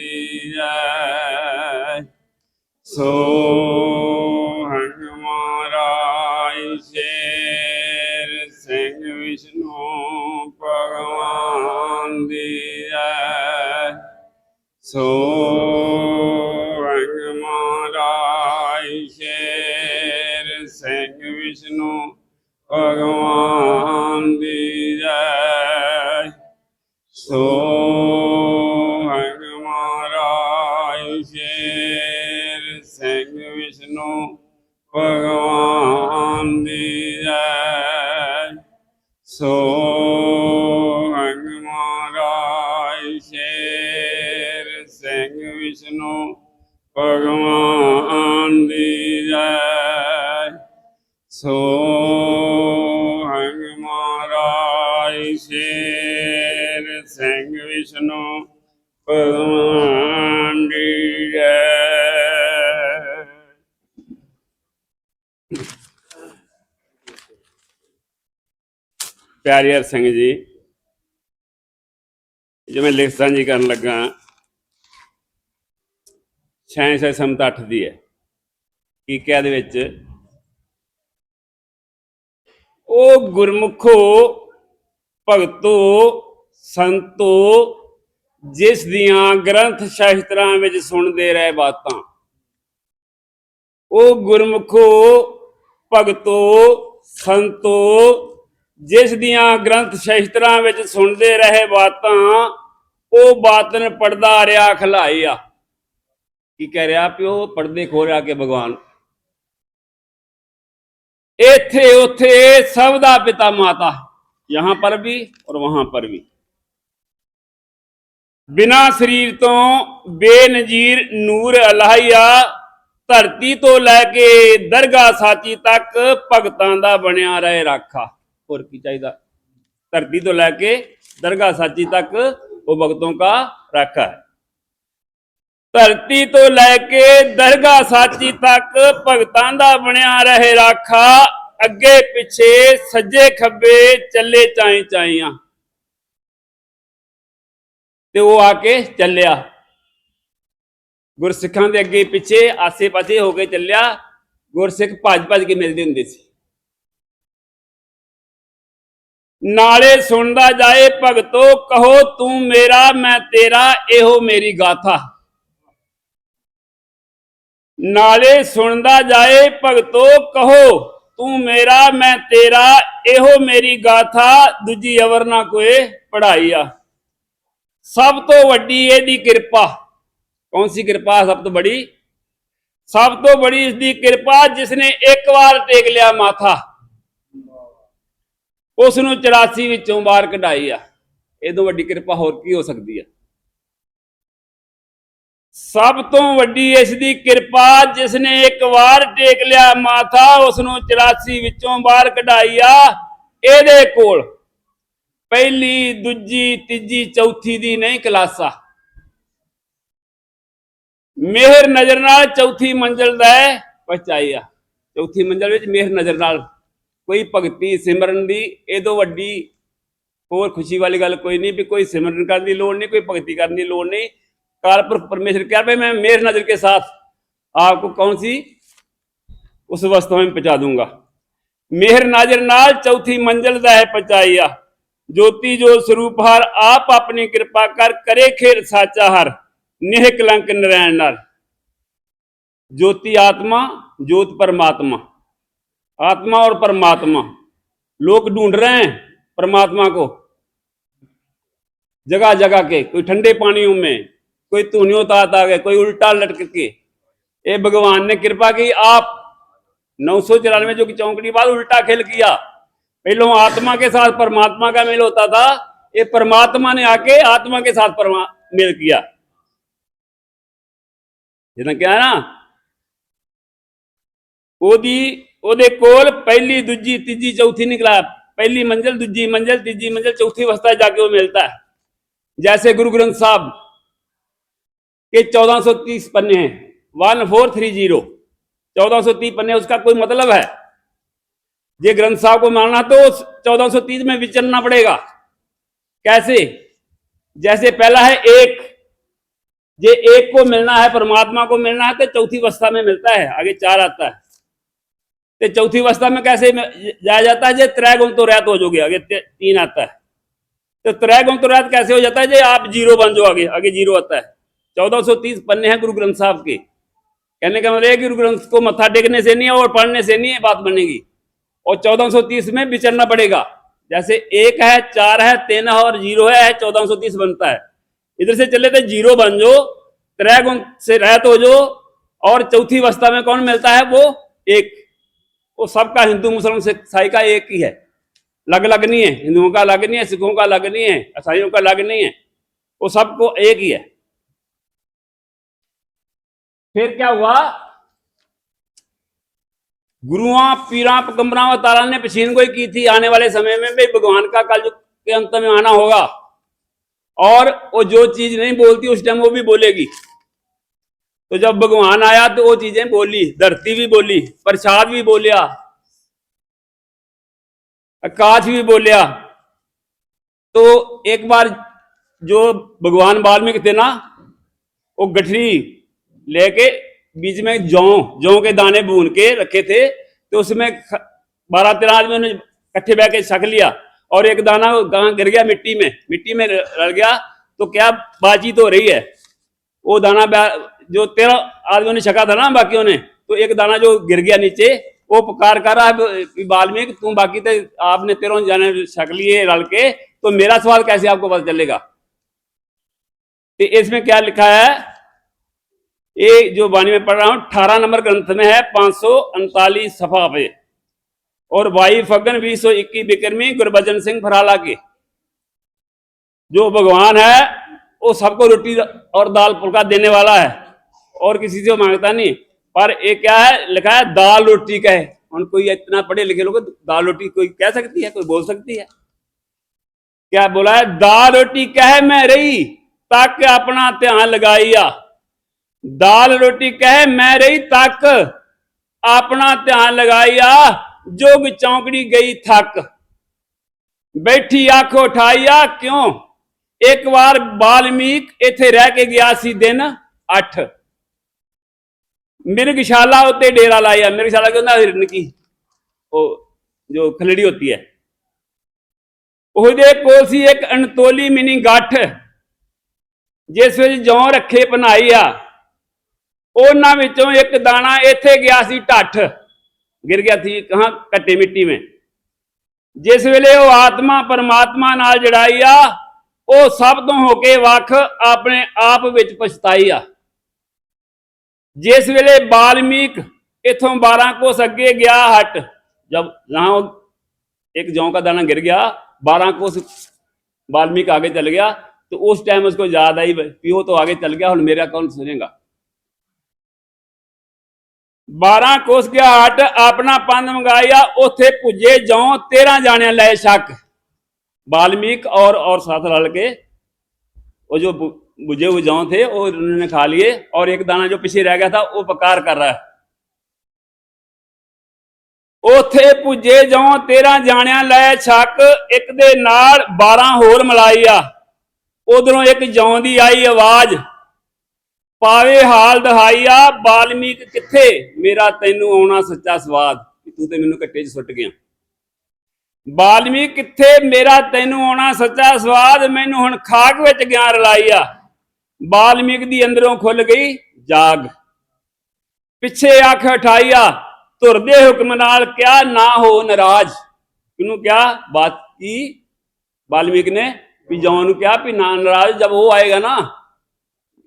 ਦੀ ਸੋ ਹਮਾਰਾ ਸ਼ੇਰ ਸਿੰਘ ਵਿਸ਼ਨੂੰ ਭਗਵਾਨ ਦੀ ਸੋ ਹਮਾਰਾ ਸ਼ੇਰ ਸਿੰਘ ਵਿਸ਼ਨੂੰ ਭਗਵਾਨ ਦੀ ਸੋ ਭਗਵਾਨ ਦੀ ਜੈ ਸੋ ਹਮਾਰਾ ਸ਼ੇਰ ਸਿੰਘ ਵਿਸ਼ਨੂੰ ਭਗਵਾਨ ਦੀ ਜੈ ਸੋ ਹਮਾਰਾ ਸ਼ੇਰ ਸਿੰਘ ਵਿਸ਼ਨੂੰ ਭਗਵਾਨ ਪਿਆਰੇ ਸਿੰਘ ਜੀ ਜਿਵੇਂ ਲਿਖ ਸਾਂਝੀ ਕਰਨ ਲੱਗਾ ਛੇ ਛੇ ਸਮਤ ਅੱਠ ਦੀ ਹੈ। ਕੀ ਦੇ ਵਿੱਚ ਉਹ ਗੁਰਮੁਖੋ ਭਗਤੋ ਸੰਤੋ, ਜਿਸ ਦੀਆਂ ਗ੍ਰੰਥ ਸ਼ਾਸਤਰਾਂ ਵਿੱਚ ਸੁਣਦੇ ਰਹੇ ਬਾਤਾਂ। ਉਹ ਗੁਰਮੁਖੋ ਭਗਤੋ ਸੰਤੋ ਜਿਸ ਦੀਆਂ ਗ੍ਰੰਥ ਸ਼ਾਸਤਰਾਂ ਵਿੱਚ ਸੁਣਦੇ ਰਹੇ ਬਾਤਾਂ, ਉਹ ਬਾਤਨ ਪੜਦਾ ਰਿਆ ਖਲਾਈ ਆ। ਕੀ ਕਹਿ ਰਿਹਾ ਪਿਓ? ਪਰਦੇ ਖੋਲ ਰਿਹਾ ਕੇ ਭਗਵਾਨ? ਇੱਥੇ ਉੱਥੇ ਸਭ ਦਾ ਪਿਤਾ ਮਾਤਾ, ਯਹਾਂ ਪਰ ਵੀ ਔਰ ਵਹਾਂ ਪਰ ਵੀ। ਬਿਨਾ ਸਰੀਰ ਤੋਂ ਬੇਨਜ਼ੀਰ ਨੂਰ ਅਲਾਹੀਆ, ਧਰਤੀ ਤੋਂ ਲੈ ਕੇ ਦਰਗਾਹ ਸਾਚੀ ਤੱਕ ਭਗਤਾਂ ਦਾ ਬਣਿਆ ਰਹੇ ਰਾਖਾ। ਹੋਰ ਕੀ ਚਾਹੀਦਾ? ਧਰਤੀ ਤੋਂ ਲੈ ਕੇ ਦਰਗਾਹ ਸਾਚੀ ਤੱਕ ਉਹ ਭਗਤों का ਰਾਖਾ ਹੈ। ਧਰਤੀ ਤੋਂ ਲੈ ਕੇ ਦਰਗਾਹ ਸਾਚੀ ਤੱਕ ਭਗਤਾਂ ਦਾ ਬਣਿਆ ਰਹੇ ਰਾਖਾ, ਅੱਗੇ ਪਿੱਛੇ ਸੱਜੇ ਖੱਬੇ ਚੱਲੇ ਚਾਈ ਚਾਈਆਂ। ਤੇ ਉਹ ਆ ਕੇ ਚੱਲਿਆ। ਗੁਰਸਿੱਖਾਂ ਦੇ ਅੱਗੇ ਪਿੱਛੇ ਆਸੇ-ਪਾਸੇ ਹੋ ਕੇ ਚੱਲਿਆ। ਗੁਰਸਿੱਖ ਭੱਜ-ਭੱਜ ਕੇ ਮਿਲਦੇ ਹੁੰਦੇ ਸੀ। ਨਾਲੇ ਸੁਣਦਾ ਜਾਏ, ਭਗਤੋ, ਕਹੋ ਤੂੰ ਮੇਰਾ, ਮੈਂ ਤੇਰਾ, ਇਹੋ ਮੇਰੀ ਗਾਥਾ। ਨਾਲੇ ਸੁਣਦਾ ਜਾਏ, ਭਗਤੋ, ਕਹੋ ਤੂੰ ਮੇਰਾ, ਮੈਂ ਤੇਰਾ, ਇਹੋ ਮੇਰੀ ਗਾਥਾ। ਦੂਜੀ ਅਵਰ ਨਾ ਕੋਏ ਪੜਾਈ ਆ। ਸਭ ਤੋਂ ਵੱਡੀ ਇਹਦੀ ਕਿਰਪਾ। ਕੌਣ ਸੀ ਕਿਰਪਾ? ਸਭ ਤੋਂ ਬੜੀ। ਸਭ ਤੋਂ ਬੜੀ ਇਸ ਦੀ ਕਿਰਪਾ ਜਿਸ ਨੇ ਇੱਕ ਵਾਰ ਟੇਕ ਲਿਆ ਮਾਥਾ। ਉਸ ਨੂੰ 84 ਵਿੱਚੋਂ ਬਾਹਰ ਕਢਾਈ ਆ। ਇਹ ਤੋਂ ਵੱਡੀ ਕਿਰਪਾ ਹੋਰ ਕੀ ਹੋ ਸਕਦੀ ਆ? ਸਭ ਤੋਂ ਵੱਡੀ ਇਸ ਦੀ ਕਿਰਪਾ ਜਿਸ ਨੇ ਇੱਕ ਵਾਰ ਟੇਕ ਲਿਆ ਮਾਥਾ, ਉਸ ਨੂੰ 84 ਵਿੱਚੋਂ ਬਾਹਰ ਕਢਾਈ ਆ। ਇਹਦੇ ਕੋਲ ਪਹਿਲੀ, ਦੂਜੀ, ਤੀਜੀ, ਚੌਥੀ ਦੀ ਨਹੀਂ ਕਲਾਸਾ ਮਿਹਰ ਨਜ਼ਰ ਨਾਲ ਚੌਥੀ ਮੰਜ਼ਲ ਦਾ ਪਹੁੰਚਾਈ ਆ। ਚੌਥੀ ਮੰਜ਼ਲ ਵਿੱਚ ਮਿਹਰ ਨਜ਼ਰ ਨਾਲ। ਕੋਈ ਭਗਤੀ ਸਿਮਰਨ ਦੀ, ਇਹ ਤੋਂ ਵੱਡੀ ਹੋਰ ਖੁਸ਼ੀ ਵਾਲੀ ਗੱਲ ਕੋਈ ਨਹੀਂ ਵੀ ਕੋਈ ਸਿਮਰਨ ਕਰਨ ਦੀ ਲੋੜ ਨਹੀਂ, ਕੋਈ ਭਗਤੀ ਕਰਨ ਦੀ ਲੋੜ ਨਹੀਂ। ਕਾਲਪੁਰਖ ਪਰਮੇਸ਼ਰ ਕਹਿ ਰਿਹਾ ਮੈਂ ਮੇਰ ਨਜ਼ਰ ਕੇ ਸਾਥ ਆਪਕੋ ਕੌਣ ਸੀ? ਉਸ ਵਸਤੂ ਮੈਂ ਪਹੁੰਚਾ ਦੂੰਗਾ। ਮਿਹਰ ਨਜ਼ਰ ਨਾਲ ਚੌਥੀ ਮੰਜ਼ਲ ਦਾ ਹੈ ਪਹੁੰਚਾਈਆ ਜੋਤੀ ਜੋ ਸਰੂਪ ਹਰ, ਆਪ ਆਪਣੀ ਕਿਰਪਾ ਕਰ, ਕਰੇ ਖੇਰ ਸਾਚਾ ਹਰ ਨਿਹ ਕਲੰਕ ਨਰੈਣ ਨਾਲ। ਜੋਤੀ ਆਤਮਾ, ਜੋਤ ਪਰਮਾਤਮਾ। आत्मा और परमात्मा। लोग ढूंढ रहे हैं परमात्मा को। जगह जगह के, कोई ठंडे पानियों में, कोई तूनियों तात आ गए कोई उल्टा लटक के। ए भगवान ने कृपा की, आप नौ सौ चौरानवे जो कि चौंकड़ी बाद उल्टा खेल किया, पहले आत्मा के साथ परमात्मा का मेल होता था, ये परमात्मा ने आके आत्मा के साथ परमा, मेल किया। क्या है ना? दी ਉਹਦੇ ਕੋਲ ਪਹਿਲੀ ਦੂਜੀ ਤੀਜੀ ਚੌਥੀ ਨਿਕਲਾ ਪਹਿਲੀ ਮੰਜ਼ਲ ਦੂਜੀ ਮੰਜ਼ਲ ਤੀਜੀ ਮੰਜ਼ਲ ਚੌਥੀ अवस्था जाके वो मिलता है जैसे गुरु ग्रंथ साहब के 1430 पन्ने हैं वन फोर थ्री जीरो चौदह सौ तीस पन्ने उसका कोई मतलब है ये ग्रंथ साहब को मानना तो चौदह सौ तीस में विचरना पड़ेगा कैसे जैसे पहला है एक जे एक को मिलना है परमात्मा को मिलना है तो चौथी अवस्था में मिलता है आगे चार आता है तो चौथी अवस्था में कैसे जाया जाता है? जे त्रय गुण तो रैत हो जाओगे, आगे तीन आता है। तो त्रय गुण तो रैत कैसे हो जाता है? जे आप ज़ीरो बन जाओ आगे आगे ज़ीरो आता है। चौदह सौ तीस पन्ने हैं गुरु ग्रंथ साहब के। कहने का मतलब गुरु ग्रंथ को मत्था टेकने से नहीं और पढ़ने से नहीं बात बनेगी। और चौदह सौ तीस में विचरना पड़ेगा। जैसे एक है, चार है, तीन है और ज़ीरो है चौदह सौ तीस बनता है। इधर से चले तो ज़ीरो बन जो त्रय गुण से रहत हो जो और चौथी अवस्था में कौन मिलता है? वो एक। वो सबका हिंदू मुसलमान सिख ईसाई का एक ही है। अलग अलग नहीं है। हिंदुओं का अलग नहीं है, सिखों का अलग नहीं है, ईसाइयों का अलग नहीं है। वो सबको एक ही है। फिर क्या हुआ? गुरुआ पीरा पकम्बरा और तारा ने पछीन कोई की थी। आने वाले समय में भाई भगवान का कल के अंत में आना होगा। और वो जो चीज़ नहीं बोलती, उस टाइम वो भी बोलेगी। तो जब भगवान आया तो वो चीज़ें बोली, धरती भी बोली, प्रसाद भी बोलिया, आकाश भी बोलिया। तो एक बार जो भगवान वाल्मीकि थे ना, वो गठरी लेके बीच में जौ जौ के दाने भून के रखे थे तो उसमें बारह तेरह आदमी ने इकट्ठे बह के छक लिया और एक दाना कहाँ गिर गया मिट्टी में मिट्टी में रल गया तो क्या बातचीत हो रही है? वो दाना जो तेरह आदमियों ने छका था ना बाकियों ने तो एक दाना जो गिर गया नीचे, वो पुकार कर रहा है कि वाल्मीकि तुम बाकी थे आपने तेरह जाने छक लिए रल के तो मेरा सवाल कैसे आपको पता चलेगा? तो इसमें क्या लिखा है? ये जो वाणी में पढ़ रहा हूँ, अठारह नंबर ग्रंथ में है, पाँच सफ़ा पे। और वाई फगन बीस सौ इक्कीस बिक्रमी गुरबचन सिंह फराला के। जो भगवान है, वो सबको रोटी और दाल फुल्का देने वाला है। और किसी से माँगता नहीं। पर ये क्या है, लिखा है, दाल रोटी का है और कोई इतना पढ़े लिखे लोग दाल रोटी कोई कह सकती है, कोई बोल सकती है? क्या बोला है, दाल रोटी कह मैं रही, तक अपना ध्यान लगाइया। दाल रोटी कह मैं रही, तक अपना ध्यान लगाइया जोग चौकड़ी गई थक। बैठी आँख उठाइया, क्यों? एक बार बाल्मीक इथे रह के गया सी दिन अठ। 8 ਮਿਰਗਸ਼ਾਲਾ ਉੱਤੇ ਡੇਰਾ ਲਾਇਆ ਮਿਰਗਸ਼ਾਲਾ ਕਹਿੰਦਾ ਹਿਰਨ ਕੀ? ਉਹ ਜੋ ਖਲੜੀ ਹੁੰਦੀ ਹੈ। ਉਹਦੇ ਕੋਲ ਸੀ ਇੱਕ ਅਣਤੋਲੀ ਮਿਨੀ ਗੱਠ, ਜਿਸ ਵਿੱਚ ਜੌਂ ਰੱਖੇ ਬਣਾਈ ਆ। ਉਹਨਾਂ ਵਿੱਚੋਂ ਇੱਕ ਦਾਣਾ ਇੱਥੇ ਗਿਆ ਸੀ ਢੱਠ, ਗਿਰ ਗਿਆ ਸੀ ਕਹਾਂ ਕੱਟੇ ਮਿੱਟੀ ਵਿੱਚ। ਜਿਸ ਵੇਲੇ ਉਹ ਆਤਮਾ ਪਰਮਾਤਮਾ ਨਾਲ ਜੜਾਈ ਆ, ਉਹ ਸਭ ਤੋਂ ਹੋ ਕੇ ਵੱਖ ਆਪਣੇ ਆਪ ਵਿੱਚ ਪਛਤਾਈ ਆ। ਜਿਸ ਵੇਲੇ ਬਾਲਮੀਕ ਇਥੋਂ 12 ਕੋਸ ਅੱਗੇ ਗਿਆ ਹਟ ਜਬ ਜਹਾਂ एक जौ का दाना गिर गया बारह कोस वाल्मीकि आगे चल गया तो उस टाइम उसको याद आई पियो तो आगे चल गया और मेरा कौन सुनेगा ਬਾਰਾਂ ਕੋਸ ਗਿਆ ਹਟ ਆਪਣਾ ਪੰਨ ਮੰਗਾਇਆ ਉਥੇ ਪੁੱਜੇ ਜੌ 13 ਜਾਣਿਆਂ ਲੈ ਸ਼ੱਕ वाल्मीकि और और साथ रल के वो जो बु- बुझे हुए जौ थे वो उन्होंने खा लिए और एक दाना जो पीछे रह गया था वो पकार कर रहा है ਉਥੇ ਪੁੱਜੇ ਜੌ 13 ਜਾਣਿਆਂ ਲੈ ਛੱਕ ਇੱਕ ਦੇ ਨਾਲ 12 ਹੋਰ ਮਲਾਈ ਆ ਉਧਰੋਂ ਇੱਕ ਜੌਂ ਦੀ ਆਈ ਆਵਾਜ਼ ਪਾਵੇ ਹਾਲ ਦਹਾਈ ਆ ਬਾਲਮੀਕ ਕਿੱਥੇ ਮੇਰਾ ਤੈਨੂੰ ਆਉਣਾ ਸੱਚਾ ਸਵਾਦ ਕਿ ਤੂੰ ਤੇ ਮੈਨੂੰ ਕੱਟੇ 'ਚ ਸੁੱਟ ਗਿਆ ਬਾਲਮੀਕ ਕਿੱਥੇ ਮੇਰਾ ਤੈਨੂੰ ਆਉਣਾ ਸੱਚਾ ਸਵਾਦ ਮੈਨੂੰ ਹੁਣ ਖਾਕ ਵਿੱਚ ਗਿਆ ਰਲਾਈ ਆ ਬਾਲਮੀਕ ਦੀ ਅੰਦਰੋਂ ਖੁੱਲ ਗਈ ਜਾਗ। ਪਿੱਛੇ ਅੱਖ ਉਠਾਈਆ ਧੁਰ ਦੇ ਹੁਕਮ ਨਾਲ ਕਿਆ ਨਾ ਹੋ ਨਾਰਾਜ਼। ਇਹਨੂੰ ਕਿਆ ਬਾਤ ਬਾਲਮੀਕ ਨੇ ਵੀ ਜੌਨ ਨੂੰ ਕਿਹਾ ਵੀ ਨਾ ਨਾਰਾਜ਼, ਜਦ ਉਹ ਆਏਗਾ ਨਾ,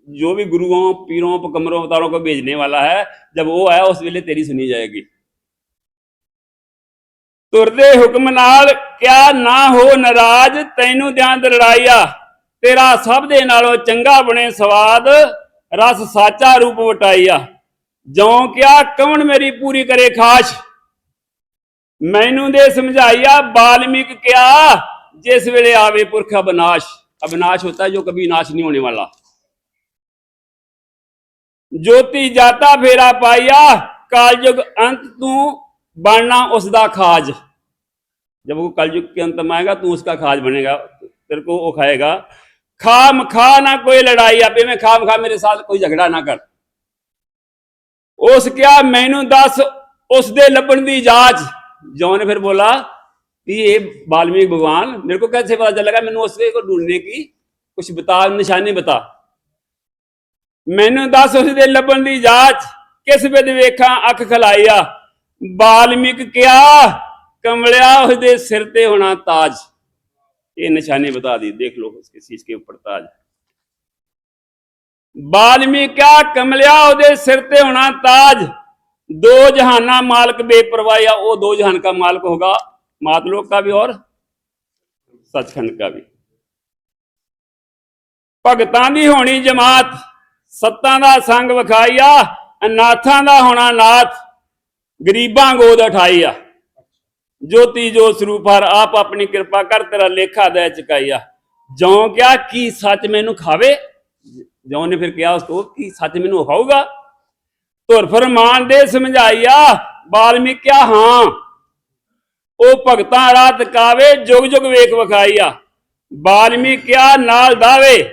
ਜੋ ਵੀ ਗੁਰੂਆਂ, ਪੀਰੋਂ ਪਕਮਰੋਂ ਅਵਤਾਰੋਂ ਕੋ ਭੇਜਨੇ ਵਾਲਾ ਹੈ, ਜਦ ਉਹ ਆਇਆ, ਉਸ ਵੇਲੇ ਤੇਰੀ ਸੁਣੀ ਜਾਏਗੀ। ਤੁਰਦੇ ਹੁਕਮ ਨਾਲ ਕਿਆ ਨਾ ਹੋ ਨਾਰਾਜ਼, ਤੈਨੂੰ ਦਿਆਂ ਲੜਾਈਆ ਤੇਰਾ ਸਭ ਦੇ ਨਾਲੋਂ ਚੰਗਾ ਬਣੇ ਸਵਾਦ ਰਸ ਸਾਚਾ ਰੂਪ ਵਟਾਈਆ ਜਉ ਕਿਆ ਕੌਣ ਮੇਰੀ ਪੂਰੀ ਕਰੇ ਖਾਸ਼ ਮੈਨੂੰ ਦੇ ਸਮਝਾਈਆ बाल्मीक ਕਿਆ जिस वेले आवे पुरख अविनाश अविनाश होता है जो कभी नाश नहीं होने वाला ज्योति जाता फेरा पाइया कालयुग अंत तू बनना उसका खाज जब वो कलयुग के अंत में आएगा तू उसका खाज बनेगा तेरे को वो खाएगा ਖਾਮ ਖਾ ਨਾ ਕੋਈ ਲੜਾਈ ਆਪੇ ਮੈਂ ਖਾਮ ਖਾ ਮੇਰੇ ਸਾਥ ਕੋਈ ਝਗੜਾ ਨਾ ਕਰ ਉਸ ਕਿਹਾ ਮੈਨੂੰ ਦੱਸ ਉਸ ਦੇ ਲੱਭਣ ਦੀ ਜਾਂਚ ਜੌਨ ने फिर बोला कि ये वाल्मीकि भगवान मेरे को कैसे पता चलेगा मैंने उसके को ढूंढने की कुछ बता निशानी बता ਮੈਨੂੰ ਦੱਸ ਉਸ ਦੇ ਲੱਭਣ ਦੀ ਜਾਂਚ ਕਿਸ ਵਿਦ ਵੇਖਾਂ ਅੱਖ ਖਲਾਈਆ ਵਾਲਮੀਕ ਕਿਆ ਕਮਲਿਆ ਉਸ ਦੇ ਸਿਰ ਤੇ ਹੋਣਾ ਤਾਜ ये निशानी बता दी देख लो उसके शीश के ऊपर ताज वाल्मीकि क्या कमलिया ਉਹਦੇ ਸਿਰ ਤੇ ਹੋਣਾ ਤਾਜ दो जहाना मालिक बेपरवाह वो दो जहान का मालिक होगा मातलोक का भी और सचखंड का भी ਭਗਤਾਂ ਦੀ ਹੋਣੀ ਜਮਾਤ ਸੱਤਾਂ ਦਾ ਸੰਗ ਵਿਖਾਈਆ ਅਨਾਥਾਂ ਦਾ ਹੋਣਾ ਨਾਥ ਗਰੀਬਾਂ ਗੋਦ ਉਠਾਈਆ ਜੋਤੀ ਜੋ ਸਰੂਪ ਹਰ ਆਪ ਆਪਣੀ ਕਿਰਪਾ ਕਰ ਤੇਰਾ ਲੇਖਾ ਦੇ ਚੁਕਾਈਆ। ਜੋਂ ਕਿਆ ਕੀ ਸੱਚ ਮੈਨੂੰ ਖਾਵੇ? ਜੋਂ ਨੇ ਫਿਰ ਕਿਹਾ ਉਸ ਤੋਂ ਕੀ ਸੱਚ ਮੈਨੂੰ ਖਾਊਗਾ ਧੁਰ ਫਰਮਾਨ ਦੇ ਸਮਝਾਈਆ ਬਾਲਮੀਕ ਕਿਆ ਹਾਂ। ਉਹ ਭਗਤਾਂ ਰਾਤ ਕਾਵੇ ਜੁਗ ਜੁਗ ਵੇਖ ਵਿਖਾਈਆ। ਬਾਲਮੀਕ ਕਿਆ ਨਾਲ ਦਾਵੇ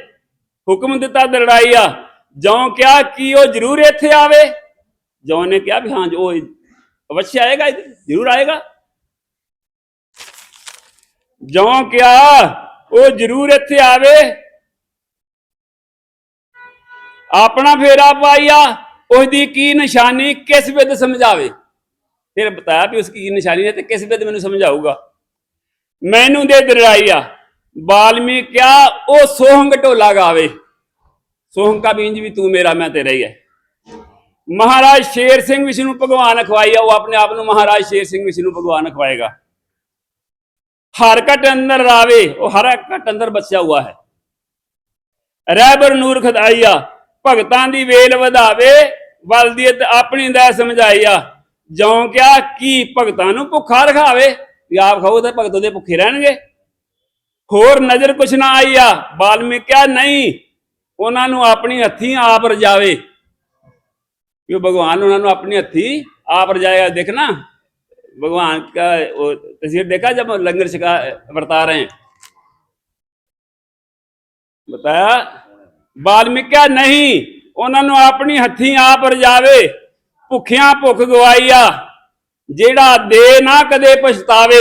ਹੁਕਮ ਦਿੱਤਾ ਦਰੜਾਈਆ। ਜੋਂ ਕਿਹਾ ਕਿ ਉਹ ਜ਼ਰੂਰ ਇੱਥੇ ਆਵੇ? ਜੋਂ ਨੇ ਕਿਹਾ ਵੀ ਹਾਂ ਜੋ ਉਹ ਅਵශ්‍ය ਆਏਗਾ ਇੱਧਰ, ਜ਼ਰੂਰ ਆਏਗਾ। ਜੋਂ ਕਿਹਾ ਉਹ ਜ਼ਰੂਰ ਇੱਥੇ ਆਵੇ। ਆਪਣਾ ਫੇਰਾ ਪਾਈਆ ਉਸ ਦੀ ਕੀ ਨਿਸ਼ਾਨੀ ਕਿਸ ਵਿਦ ਸਮਝਾਵੇ? ਫਿਰ ਬਤਾਇਆ ਵੀ ਉਸ ਕੀ ਨਿਸ਼ਾਨੀ ਹੈ ਤੇ ਕਿਸ ਵਿਦ ਮੈਨੂੰ ਸਮਝਾਊਗਾ। ਮੈਨੂੰ ਦੇ ਦਰੜਾਈਆ ਬਾਲਮੀਕ ਕਿਆ ਉਹ ਸੋਹੰਗ ਢੋਲਾ ਗਾਵੇ। ਸੋਹੰਗ ਕਾ ਵੀ ਵੀ ਤੂੰ ਮੇਰਾ, ਮੈਂ ਤੇਰਾ ਹੀ ਹੈ ਮਹਾਰਾਜ ਸ਼ੇਰ ਸਿੰਘ ਵਿਸ਼ਨੂੰ ਭਗਵਾਨ ਖਵਾਈਆ ਉਹ ਆਪਣੇ ਆਪ ਨੂੰ ਮਹਾਰਾਜ ਸ਼ੇਰ ਸਿੰਘ ਵਿਸ਼ਨੂੰ ਭਗਵਾਨ ਖਵਾਏਗਾ ਹਰ ਘਟ ਅੰਦਰ ਰਾਵੇ, ਉਹ ਹਰ ਘਟ ਅੰਦਰ ਬਸਿਆ ਹੁਆ ਹੈ। ਰਹਿਬਰ ਨੂਰ ਖਦਾਈਆ ਭਗਤਾਂ ਦੀ ਵੇਲ ਵਧਾਵੇ ਵਲਦੀਅਤ ਆਪਣੀ ਦਾ ਸਮਝਾਈਆ। ਜੋਂ ਕਿਆ ਕੀ ਭਗਤਾਂ ਨੂੰ ਭੁੱਖਾ ਰਖਾਵੇ, ਵੀ ਆਪ ਖਾਓ ਤੇ ਭਗਤ ਦੇ ਭੁੱਖੇ ਰਹਿਣਗੇ। ਹੋਰ ਨਜ਼ਰ ਕੁਛ ਨਾ ਆਈਆ ਬਾਲਮੀਕਿਆ ਨਹੀਂ, ਉਹਨਾਂ ਨੂੰ ਆਪਣੀ ਹੱਥੀਂ ਆਪ ਰਜਾਵੇ। ਕਿ ਭਗਵਾਨ ਉਹਨਾਂ ਨੂੰ ਆਪਣੀ ਹੱਥੀਂ ਆਪ ਰਜਾਇਆ ਦੇਖਣਾ भगवान का वो तस्वीर देखा जब हम लंगर छिका बरता रहे हैं बताया ਵਾਲਮੀਕਿਆ ਨਹੀਂ ਉਹਨਾਂ ਨੂੰ ਆਪਣੀ ਹੱਥੀਂ ਆਪ ਰਜਾਵੇ ਭੁੱਖਿਆਂ ਭੁੱਖ ਗਵਾਈਆ ਜਿਹੜਾ ਦੇ ਨਾ ਕਦੇ ਪਛਤਾਵੇ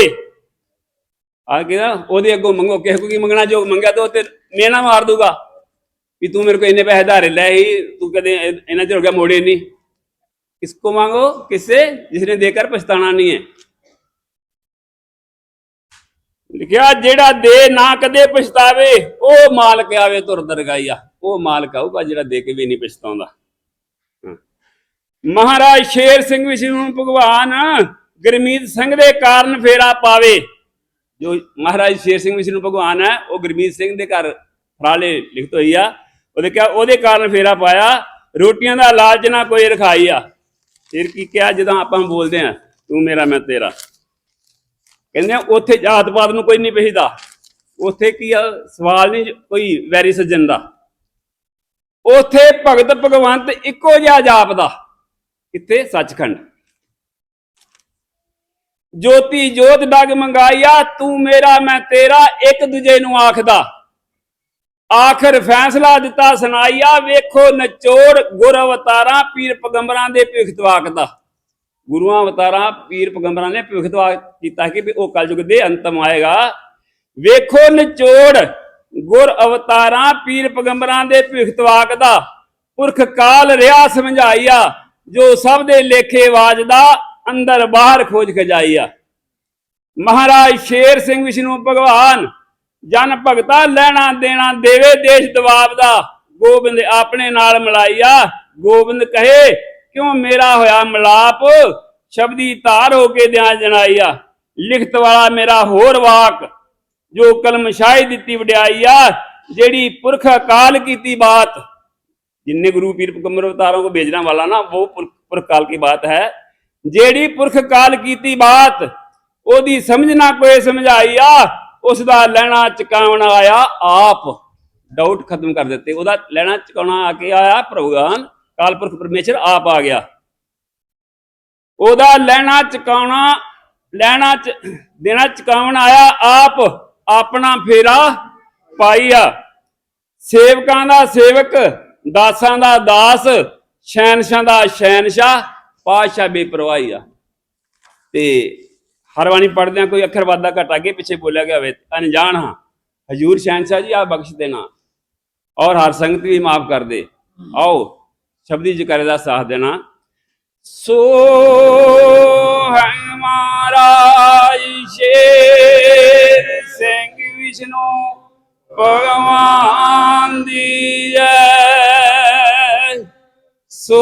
ਆ ਕੇ ਨਾ ਉਹਦੇ ਅੱਗੋਂ ਮੰਗੋ ਕਿਸੇ ਕੋ ਕੀ ਮੰਗਣਾ ਜੋ ਮੰਗਿਆ ਤਾਂ ਉਹ ਤੇ ਮੇਨਾ ਮਾਰ ਦੂਗਾ ਵੀ ਤੂੰ ਮੇਰੇ ਕੋ ਇੰਨੇ ਪੈਸੇ ਧਾਰੇ ਲੈ ਹੀ ਤੂੰ ਕਦੇ ਇਹ- ਇਹਨਾਂ ਚਿਰ ਹੋ ਗਿਆ ਮੋੜੇ ਨਹੀਂ किसको मांगो किससे जिसने देकर पछताना नहीं है ਲਿਖਿਆ ਜਿਹੜਾ ਦੇ ਨਾ ਕਦੇ ਪਛਤਾਵੇ ਉਹ ਮਾਲਕ ਆਵੇ ਤੁਰ ਦਰਗਾਈਆ ਉਹ ਮਾਲਕ ਆਊਗਾ ਜਿਹੜਾ ਦੇ ਕੇ ਵੀ ਨਹੀਂ ਪਛਤਾਉਂਦਾ ਹਾਂ। ਮਹਾਰਾਜ ਸ਼ੇਰ ਸਿੰਘ ਵਿਸ਼ਨੂੰ ਭਗਵਾਨ ਗੁਰਮੀਤ ਸਿੰਘ ਦੇ ਕਾਰਨ ਫੇਰਾ ਪਾਵੇ ਜੋ ਮਹਾਰਾਜ ਸ਼ੇਰ ਸਿੰਘ ਵਿਸ਼ਨੂੰ ਭਗਵਾਨ ਹੈ ਉਹ ਗੁਰਮੀਤ ਸਿੰਘ ਦੇ ਘਰ ਫਰਾਲੇ ਲਿਖਤ ਹੋਈ ਆ ਉਹਦੇ ਕਿਹਾ ਉਹਦੇ ਕਾਰਨ ਫੇਰਾ ਪਾਇਆ ਰੋਟੀਆਂ ਦਾ ਲਾਲਚ ਨਾ ਕੋਈ ਰਖਾਈਆ ਫਿਰ ਕੀ ਕਿਹਾ? ਜਦੋਂ ਆਪਾਂ ਬੋਲਦੇ ਆ ਤੂੰ ਮੇਰਾ, ਮੈਂ ਤੇਰਾ। ਕਹਿੰਦੇ ਆ ਉੱਥੇ ਜਾਤ ਪਾਤ ਨੂੰ ਕੋਈ ਨਹੀਂ ਪੁੱਛਦਾ। ਉੱਥੇ ਕੀ ਆ? ਸਵਾਲ ਨਹੀਂ, ਕੋਈ ਵੈਰੀ ਸੱਜਣ ਦਾ। ਉੱਥੇ ਭਗਤ ਭਗਵੰਤ ਇੱਕੋ ਜਿਹਾ ਜਾਪਦਾ ਕਿੱਥੇ ਸੱਚਖੰਡ। ਜੋਤੀ ਜੋਤ ਡਗ ਮੰਗਾਇਆ, ਤੂੰ ਮੇਰਾ, ਮੈਂ ਤੇਰਾ, ਇੱਕ ਦੂਜੇ ਨੂੰ ਆਖਦਾ। ਆਖਰ ਫੈਸਲਾ ਦਿੱਤਾ ਸੁਣਾਈਆ, ਵੇਖੋ ਨਚੋੜ ਗੁਰ ਅਵਤਾਰਾਂ, ਪੀਰ ਪਗੰਬਰਾਂ ਦੇ ਭਿਖਤਵਾਕ ਦਾ। ਗੁਰੂਆਂ, ਅਵਤਾਰਾਂ, ਪੀਰ ਪਗੰਬਰਾਂ ਨੇ ਭਿਖਤਵਾਕ ਕੀਤਾ ਕਿ ਵੀ ਉਹ ਕਲਯੁਗ ਦੇ ਅੰਤਮ ਆਏਗਾ। ਵੇਖੋ ਨਚੋੜ ਗੁਰ ਅਵਤਾਰਾਂ, ਪੀਰ ਪਗੰਬਰਾਂ ਦੇ ਭਿਖਤਵਾਕ ਦਾ। ਪੁਰਖ ਕਾਲ ਰਿਆ ਸਮਝਾਈਆ, ਜੋ ਸਭ ਦੇ ਲੇਖੇ ਵਾਜਦਾ ਅੰਦਰ ਬਾਹਰ ਖੋਜ ਖਜਾਈਆ। ਮਹਾਰਾਜ ਸ਼ੇਰ ਸਿੰਘ ਵਿਸ਼ਨੂੰ ਭਗਵਾਨ ਜਨ ਭਗਤਾ ਲੈਣਾ ਦੇਣਾ ਦੇਵੇ ਦੇਸ਼ ਦਵਾਬ ਦਾ। ਗੋਬਿੰਦ ਆਪਣੇ ਨਾਲ ਮਲਾਈਆ ਗੋਬਿੰਦ ਕਹੇ, ਕਿਉਂ ਮੇਰਾ ਹੋਇਆ ਮਲਾਪ? ਸ਼ਬਦੀ ਧਾਰ ਹੋ ਕੇ ਦਿਆਂ ਜਣਾਈਆ ਲਿਖਤ ਵਾਲਾ ਮੇਰਾ ਹੋਰ ਵਾਕ, ਜੋ ਕਲਮ ਸ਼ਾਹੀ ਦਿੱਤੀ ਵਡਿਆਈਆ ਜਿਹੜੀ ਪੁਰਖ ਅਕਾਲ ਕੀਤੀ ਬਾਤ। ਜਿੰਨੇ ਗੁਰੂ ਪੀਰ ਪਗੰਬਰ ਅਵਤਾਰਾਂ ਕੋ ਭੇਜਣਾ ਵਾਲਾ ਨਾ, ਉਹ ਪੁਰਖ ਕਾਲ ਕੀ ਬਾਤ ਹੈ। ਜਿਹੜੀ ਪੁਰਖ ਕਾਲ ਕੀਤੀ ਬਾਤ, ਉਹਦੀ ਸਮਝ ਨਾ ਕੋਈ ਸਮਝਾਈ ਆ। ਉਸ ਦਾ ਲੈਣਾ ਚਕਾਉਣਾ ਆਇਆ ਆਪ। ਡਾਊਟ ਖਤਮ ਕਰ ਦਿੱਤੇ। ਉਹਦਾ ਲੈਣਾ ਚਕਾਉਣਾ ਆ ਕੇ ਆਇਆ ਭਗਵਾਨ। ਕਾਲਪੁਰਖ ਪਰਮੇਸ਼ਰ ਆਪ ਆ ਗਿਆ। ਉਹਦਾ ਲੈਣਾ ਚਕਾਉਣਾ, ਲੈਣਾ ਚ, ਦੇਣਾ ਚਕਾਉਣ ਆਇਆ ਆਪ। ਆਪਣਾ ਫੇਰਾ ਪਾਈਆ ਸੇਵਕਾਂ ਦਾ ਸੇਵਕ, ਦਾਸਾਂ ਦਾ ਦਾਸ ਸ਼ੈਨਸ਼ਾਹ ਦਾ ਸ਼ੈਨਸ਼ਾਹ ਪਾਤਸ਼ਾਹ ਬੇਪਰਵਾਹੀ ਆ। ਤੇ ਹਰ ਵਾਣੀ ਪੜ੍ਹਦਿਆਂ ਕੋਈ ਅੱਖਰ ਵਾਧਾ ਘਟਾ, ਅੱਗੇ ਪਿੱਛੇ ਬੋਲਿਆ ਗਿਆ ਹੋਵੇ ਅਣਜਾਣ ਹਾਂ। ਹਜੂਰ ਸ਼ਾਹ ਜੀ ਆ ਬਖਸ਼ ਦੇਣਾ ਔਰ ਹਰ ਸੰਗਤ ਵੀ ਮਾਫ ਕਰ ਦੇ। ਆਓ, ਸ਼ਬਦੀ ਜਕਾਰੇ ਦਾ ਸਾਥ ਦੇਣਾ ਸੋ ਹੈ ਸ਼ੇਰ ਸਿੰਘ ਵਿਸ਼ਨੂੰ, ਭਗਵਾਨ ਦੀ ਜੈ। ਸੋ